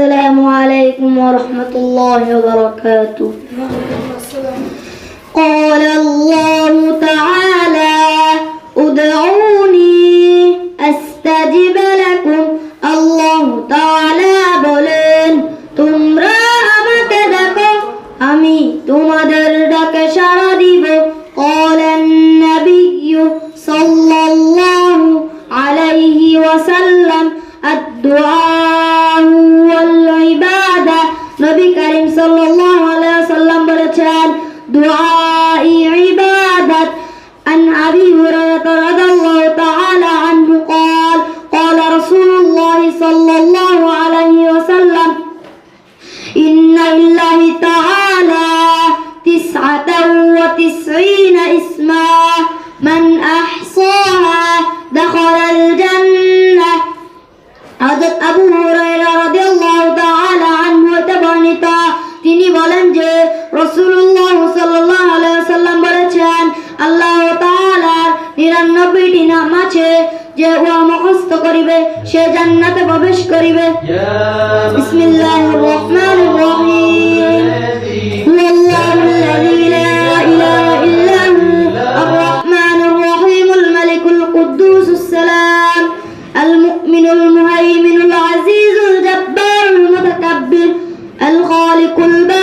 السلام عليكم ورحمة الله وبركاته. قال الله تعالى ادعوني أستجب لكم. الله تعالى بلين تمرا أمك امي تمدر دك شرديب قال النبي صلى الله عليه وسلم الدعاء دعاء عبادة عن أبي هريرة رضي الله تعالى عنه قال قال رسول الله صلى الله عليه وسلم إن لله تعالى تسعة وتسعين সে জান্নাতে প্রবেশ করিবে বিসমিল্লাহির রহমানির রহিম المهيمن العزيز الجبار المتكبر الخالق البارئ